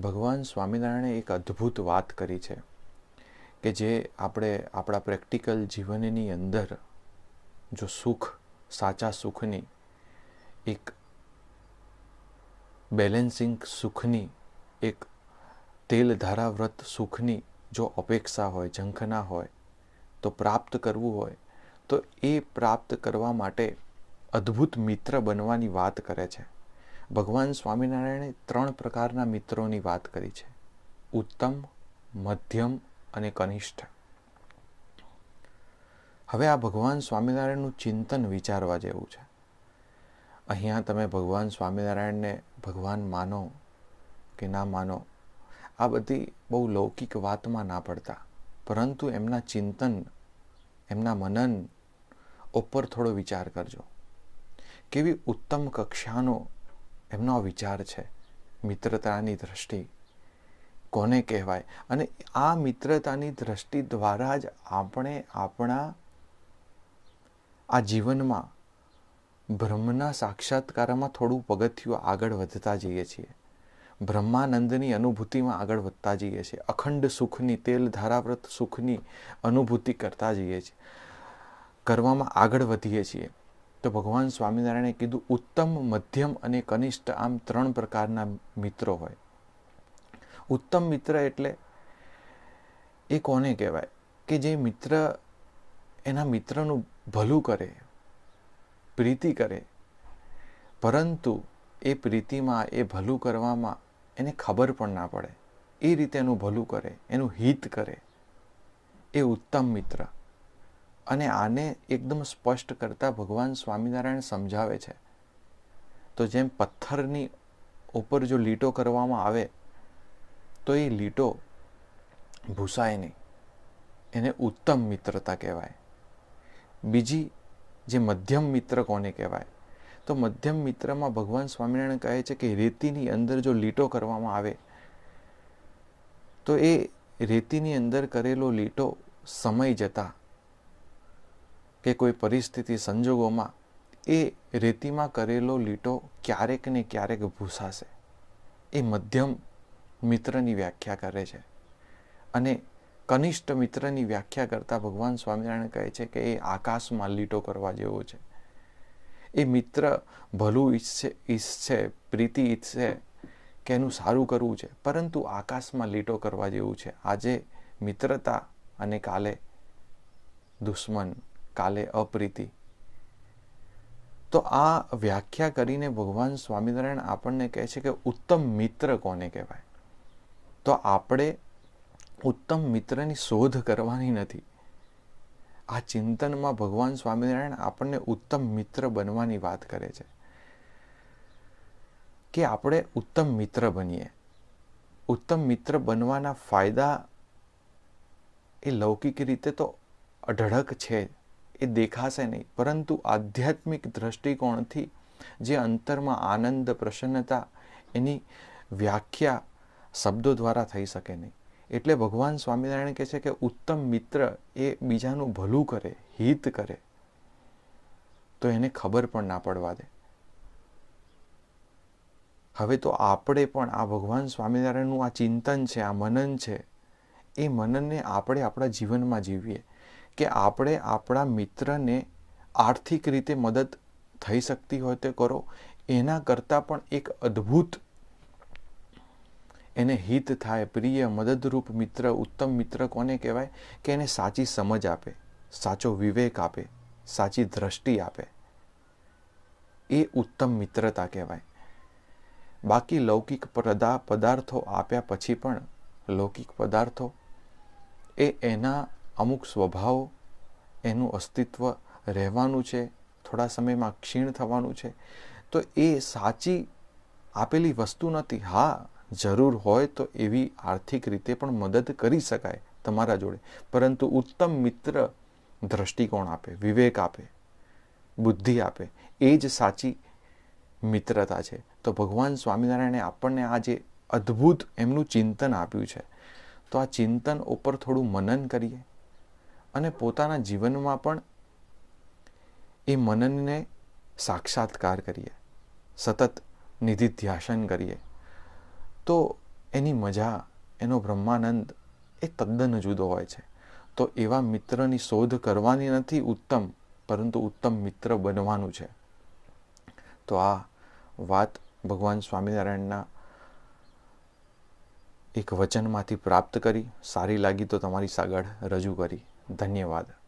ભગવાન સ્વામિનારાયણે એક અદ્ભુત વાત કરી છે કે જે આપણે આપણા પ્રેક્ટિકલ જીવનની અંદર જો સુખ, સાચા સુખની, એક બેલેન્સિંગ સુખની, એક તેલ ધારાવ્રત સુખની જો અપેક્ષા હોય, ઝંખના હોય, તો પ્રાપ્ત કરવું હોય, તો એ પ્રાપ્ત કરવા માટે અદ્ભુત મિત્ર બનવાની વાત કરે છે. ભગવાન સ્વામિનારાયણે ત્રણ પ્રકારના મિત્રોની વાત કરી છે. ઉત્તમ, મધ્યમ અને કનિષ્ઠ. હવે આ ભગવાન સ્વામિનારાયણનું ચિંતન વિચારવા જેવું છે. અહીંયા તમે ભગવાન સ્વામિનારાયણને ભગવાન માનો કે ના માનો, આ બધી બહુ લૌકિક વાતમાં ના પડતા. પરંતુ એમના ચિંતન, એમના મનન ઉપર થોડો વિચાર કરજો. કેવી ઉત્તમ કક્ષાનો એમનો વિચાર છે, મિત્રતાની દ્રષ્ટિ. કોને કહેવાય? અને આ મિત્રતાની દ્રષ્ટિ દ્વારા જ આપણે આપણા, આ જીવનમાં બ્રહ્મના સાક્ષાત્કારમાં થોડું પગથિયું આગળ વધતા જઈએ છીએ. બ્રહ્માનંદની અનુભૂતિમાં આગળ વધતા જઈએ છીએ. અખંડ સુખની, તેલ ધારાવ્રત સુખની અનુભૂતિ કરતા જઈએ છીએ. કરવામાં આગળ વધીએ છીએ. તો ભગવાન સ્વામિનારાયણે કીધું, ઉત્તમ, મધ્યમ અને કનિષ્ઠ આમ ત્રણ પ્રકારના મિત્રો હોય. ઉત્તમ મિત્ર એટલે એ કોને કહેવાય? કે જે મિત્ર એના મિત્રનું ભલું કરે, પ્રીતિ કરે, પરંતુ એ પ્રીતિમાં, એ ભલું કરવામાં એને ખબર પણ ના પડે. એ રીતે એનું ભલું કરે, એનું હિત કરે. એ ઉત્તમ મિત્ર. અને આને એકદમ સ્પષ્ટ કરતા ભગવાન સ્વામિનારાયણ સમજાવે છે. તો જેમ પથ્થરની ઉપર જો લીટો કરવામાં આવે, તો એ લીટો ભૂસાય નહીં. એને ઉત્તમ મિત્રતા કહેવાય. બીજી જે મધ્યમ મિત્ર કોને કહેવાય? તો મધ્યમ મિત્રમાં ભગવાન સ્વામિનારાયણ કહે છે કે રેતીની અંદર જો લીટો કરવામાં આવે, તો એ રેતીની અંદર કરેલો લીટો સમય જતા કે કોઈ પરિસ્થિતિ સંજોગોમાં એ રેતીમાં કરેલો લીટો ક્યારેક ને ક્યારેક ભૂસાશે. એ મધ્યમ મિત્રની વ્યાખ્યા કરે છે. અને કનિષ્ઠ મિત્રની વ્યાખ્યા કરતાં ભગવાન સ્વામિનારાયણ કહે છે કે એ આકાશમાં લીટો કરવા જેવો છે. એ મિત્ર ભલું ઈચ્છે ઈચ્છે, પ્રીતિ ઈચ્છે કે એનું સારું કરવું છે. પરંતુ આકાશમાં લીટો કરવા જેવું છે. આજે મિત્રતા અને કાલે દુશ્મન કાલે અપ્રીતિ. તો આ વ્યાખ્યા કરીને ભગવાન સ્વામિનારાયણ આપણને કહે છે કે ઉત્તમ મિત્ર કોને કહેવાય? તો આપણે ઉત્તમ મિત્રની શોધ કરવાની નથી. આ ચિંતનમાં ભગવાન સ્વામિનારાયણ આપણને ઉત્તમ મિત્ર બનવાની વાત કરે છે. કે આપણે ઉત્તમ મિત્ર બનીએ. ઉત્તમ મિત્ર બનવાના ફાયદા એ લૌકિક રીતે તો અઢળક છે. એ દેખાશે નહીં. પરંતુ આધ્યાત્મિક દ્રષ્ટિકોણથી જે અંતરમાં આનંદ, પ્રસન્નતા એની વ્યાખ્યા શબ્દો દ્વારા થઈ શકે નહીં. એટલે ભગવાન સ્વામિનારાયણ કહે છે કે ઉત્તમ મિત્ર એ બીજાનું ભલું કરે, હિત કરે, તો એને ખબર પણ ના પડવા દે. હવે તો આપણે પણ આ ભગવાન સ્વામિનારાયણનું આ ચિંતન છે, આ મનન છે, એ મનનને આપણે આપણા જીવનમાં જીવીએ. કે આપણે આપણા મિત્રને આર્થિક રીતે મદદ થઈ શકતી હોય તે કરો. એના કરતાં પણ એક અદ્ભુત એને હિત થાય, પ્રિય, મદદરૂપ મિત્ર, ઉત્તમ મિત્ર કોને કહેવાય? કે એને સાચી સમજ આપે, સાચો વિવેક આપે, સાચી દ્રષ્ટિ આપે. એ ઉત્તમ મિત્રતા કહેવાય. બાકી લૌકિક પદા, પદાર્થો આપ્યા પછી પણ લૌકિક પદાર્થો એ એના અમુક સ્વભાવ એનું અસ્તિત્વ રહેવાનું છે, થોડા સમયમાં ક્ષીણ થવાનું છે. તો એ સાચી આપેલી વસ્તુ નથી. હા, જરૂર હોય તો એવી આર્થિક રીતે પણ મદદ કરી શકાય તમારા જોડે. પરંતુ ઉત્તમ મિત્ર દ્રષ્ટિકોણ આપે, વિવેક આપે, બુદ્ધિ આપે, એ જ સાચી મિત્રતા છે. તો ભગવાન સ્વામિનારાયણે આપણને આ જે અદ્ભુત એમનું ચિંતન આપ્યું છે, તો આ ચિંતન ઉપર થોડું મનન કરીએ. અને પોતાના જીવનમાં પણ એ મનનને સાક્ષાત્કાર કરીએ, સતત નિધિધ્યાસન કરીએ, તો એની મજા, એનો બ્રહ્માનંદ એ તદ્દન જુદો હોય છે. તો એવા મિત્રની શોધ કરવાની નથી ઉત્તમ, પરંતુ ઉત્તમ મિત્ર બનવાનું છે. તો આ વાત ભગવાન સ્વામિનારાયણના એક વચનમાંથી પ્રાપ્ત કરી. સારી લાગી તો તમારી સાગળ રજૂ કરી. ధన్యవాదాలు